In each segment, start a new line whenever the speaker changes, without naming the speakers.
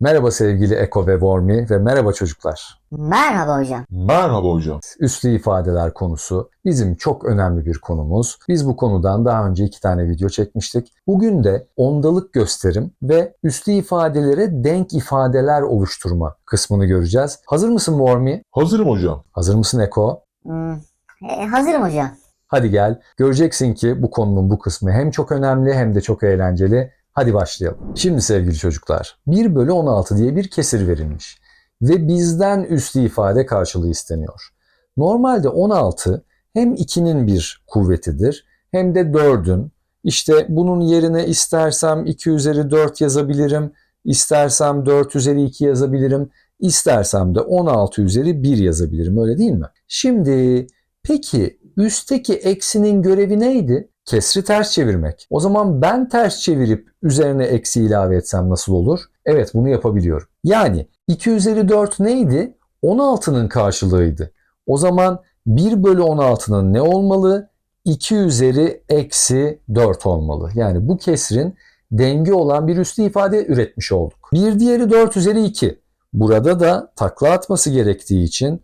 Merhaba sevgili Eko ve Vormi ve merhaba çocuklar.
Merhaba hocam.
Merhaba hocam.
Üslü ifadeler konusu bizim çok önemli bir konumuz. Biz bu konudan daha önce iki tane video çekmiştik. Bugün de ondalık gösterim ve üslü ifadelere denk ifadeler oluşturma kısmını göreceğiz. Hazır mısın Vormi?
Hazırım hocam.
Hazır mısın Eko?
Hmm, e, hazırım hocam.
Hadi gel. Göreceksin ki bu konunun bu kısmı hem çok önemli hem de çok eğlenceli. Hadi başlayalım. Şimdi sevgili çocuklar, 1 bölü 16 diye bir kesir verilmiş ve bizden üslü ifade karşılığı isteniyor. Normalde 16 hem 2'nin bir kuvvetidir hem de 4'ün. İşte bunun yerine istersem 2 üzeri 4 yazabilirim, istersem 4 üzeri 2 yazabilirim, istersem de 16 üzeri 1 yazabilirim öyle değil mi? Şimdi peki üstteki eksinin görevi neydi? Kesri ters çevirmek. O zaman ben ters çevirip üzerine eksi ilave etsem nasıl olur? Evet bunu yapabiliyorum. Yani 2 üzeri 4 neydi? 16'nın karşılığıydı. O zaman 1 bölü 16'nın ne olmalı? 2 üzeri eksi 4 olmalı. Yani bu kesrin denge olan bir üslü ifade üretmiş olduk. Bir diğeri 4 üzeri 2. Burada da takla atması gerektiği için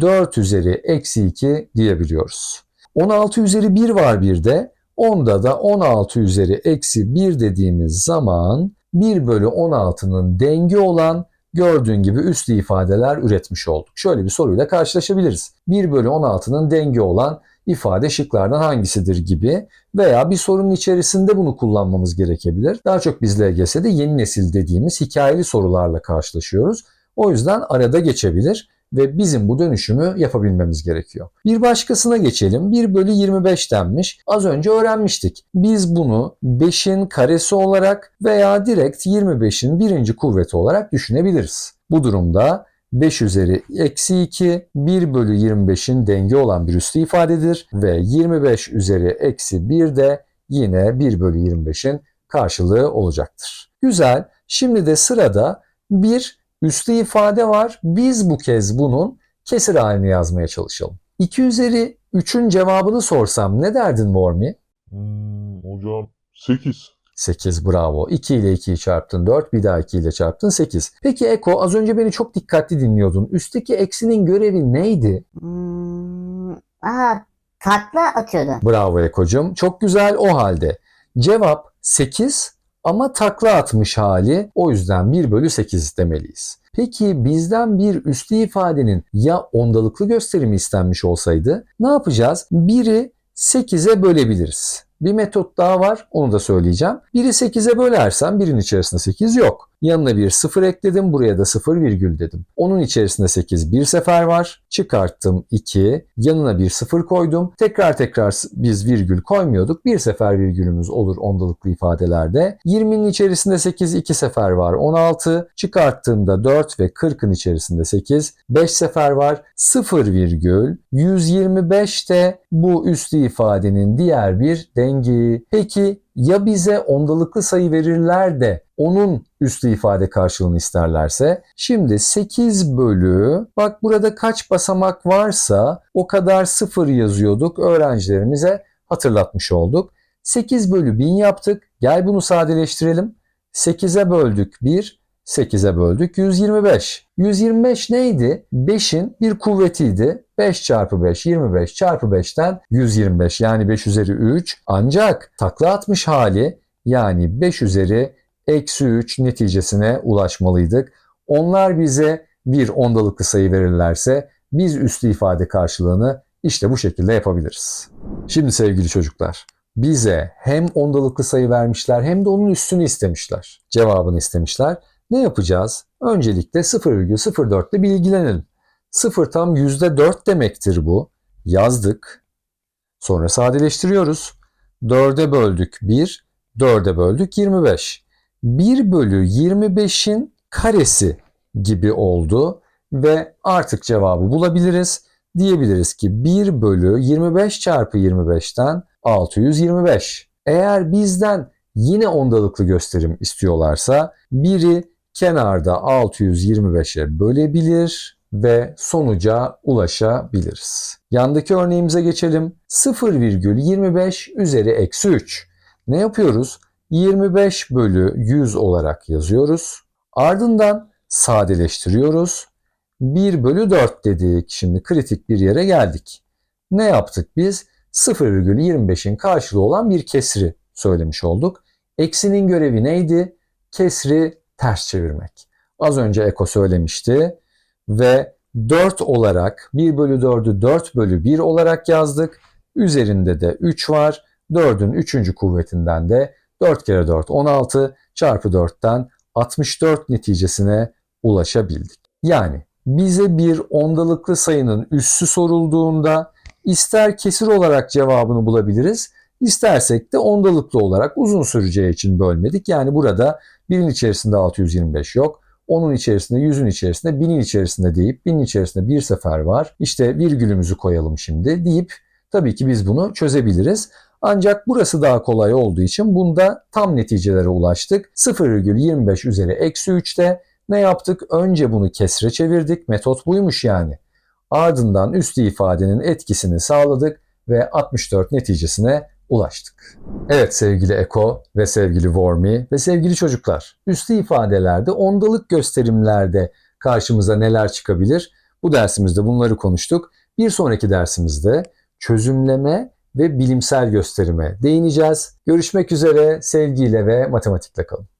4 üzeri eksi 2 diyebiliyoruz. 16 üzeri 1 var bir de. Onda da 16 üzeri eksi 1 dediğimiz zaman 1 bölü 16'nın dengi olan gördüğün gibi üslü ifadeler üretmiş olduk. Şöyle bir soruyla karşılaşabiliriz. 1 bölü 16'nın dengi olan ifade şıklardan hangisidir gibi veya bir sorunun içerisinde bunu kullanmamız gerekebilir. Daha çok biz LGS'de yeni nesil dediğimiz hikayeli sorularla karşılaşıyoruz. O yüzden arada geçebilir ve bizim bu dönüşümü yapabilmemiz gerekiyor. Bir başkasına geçelim. 1 bölü 25 denmiş. Az önce öğrenmiştik. Biz bunu 5'in karesi olarak veya direkt 25'in birinci kuvveti olarak düşünebiliriz. Bu durumda 5 üzeri eksi 2 1 bölü 25'in denge olan bir üslü ifadedir ve 25 üzeri eksi 1 de yine 1 bölü 25'in karşılığı olacaktır. Güzel. Şimdi de sırada bir üslü ifade var. Biz bu kez bunun kesir halini yazmaya çalışalım. 2 üzeri 3'ün cevabını sorsam ne derdin Vormi?
Hmm, hocam 8.
8 bravo. 2 ile 2'yi çarptın 4, bir daha 2 ile çarptın 8. Peki Eko az önce beni çok dikkatli dinliyordun. Üstteki eksinin görevi neydi?
Hmm, aha, takla atıyordu.
Bravo Eko'cum. Çok güzel o halde. Cevap 8 ama takla atmış hali o yüzden 1 bölü 8 demeliyiz. Peki bizden bir üslü ifadenin ya ondalıklı gösterimi istenmiş olsaydı ne yapacağız? 1'i 8'e bölebiliriz. Bir metot daha var onu da söyleyeceğim. 1'i 8'e bölersem 1'in içerisinde 8 yok. Yanına bir 0 ekledim buraya da 0 virgül dedim. Onun içerisinde 8 bir sefer var. Çıkarttım 2. Yanına bir 0 koydum. Tekrar tekrar biz virgül koymuyorduk. Bir sefer virgülümüz olur ondalıklı ifadelerde. 20'nin içerisinde 8 iki sefer var 16. Çıkarttığımda 4 ve 40'ın içerisinde 8. 5 sefer var 0 virgül. 125 de bu üslü ifadenin diğer bir dengi. Peki ya bize ondalıklı sayı verirler de onun üslü ifade karşılığını isterlerse şimdi 8 bölü bak burada kaç basamak varsa o kadar sıfır yazıyorduk öğrencilerimize hatırlatmış olduk. 8 bölü 1000 yaptık. Gel bunu sadeleştirelim. 8'e böldük 1, 8'e böldük 125. 125 neydi? 5'in bir kuvvetiydi. 5 çarpı 5 25 çarpı 5'ten 125 yani 5 üzeri 3 ancak takla atmış hali yani 5 üzeri eksi 3 neticesine ulaşmalıydık. Onlar bize bir ondalıklı sayı verirlerse biz üslü ifade karşılığını işte bu şekilde yapabiliriz. Şimdi sevgili çocuklar bize hem ondalıklı sayı vermişler hem de onun üstünü istemişler. Cevabını istemişler. Ne yapacağız? Öncelikle 0,04 ile bilgilenelim. 0 tam %4 demektir bu. Yazdık. Sonra sadeleştiriyoruz. 4'e böldük 1, 4'e böldük 25. 1 bölü 25'in karesi gibi oldu ve artık cevabı bulabiliriz. Diyebiliriz ki 1 bölü 25 çarpı 25'ten 625. Eğer bizden yine ondalıklı gösterim istiyorlarsa biri kenarda 625'e bölebilir ve sonuca ulaşabiliriz. Yandaki örneğimize geçelim. 0,25 üzeri eksi 3. Ne yapıyoruz? 25 bölü 100 olarak yazıyoruz. Ardından sadeleştiriyoruz. 1 bölü 4 dedik. Şimdi kritik bir yere geldik. Ne yaptık biz? 0,25'in karşılığı olan bir kesri söylemiş olduk. Eksinin görevi neydi? Kesri ters çevirmek. Az önce Eko söylemişti ve 4 olarak 1 bölü 4'ü 4 bölü 1 olarak yazdık. Üzerinde de 3 var. 4'ün 3. kuvvetinden de 4 kere 4 16 çarpı 4'ten 64 neticesine ulaşabildik. Yani bize bir ondalıklı sayının üssü sorulduğunda ister kesir olarak cevabını bulabiliriz, istersek de ondalıklı olarak uzun süreceği için bölmedik. Yani burada birin içerisinde 625 yok. Onun içerisinde, yüzün içerisinde, binin içerisinde deyip binin içerisinde bir sefer var. İşte virgülümüzü koyalım şimdi deyip tabii ki biz bunu çözebiliriz. Ancak burası daha kolay olduğu için bunda tam neticelere ulaştık. 0,25 üzeri eksi 3'te ne yaptık? Önce bunu kesre çevirdik. Metot buymuş yani. Ardından üstü ifadenin etkisini sağladık ve 64 neticesine ulaştık. Evet sevgili Eko ve sevgili Wormy ve sevgili çocuklar. Üstü ifadelerde ondalık gösterimlerde karşımıza neler çıkabilir? Bu dersimizde bunları konuştuk. Bir sonraki dersimizde çözümleme ve bilimsel gösterime değineceğiz. Görüşmek üzere sevgiyle ve matematikle kalın.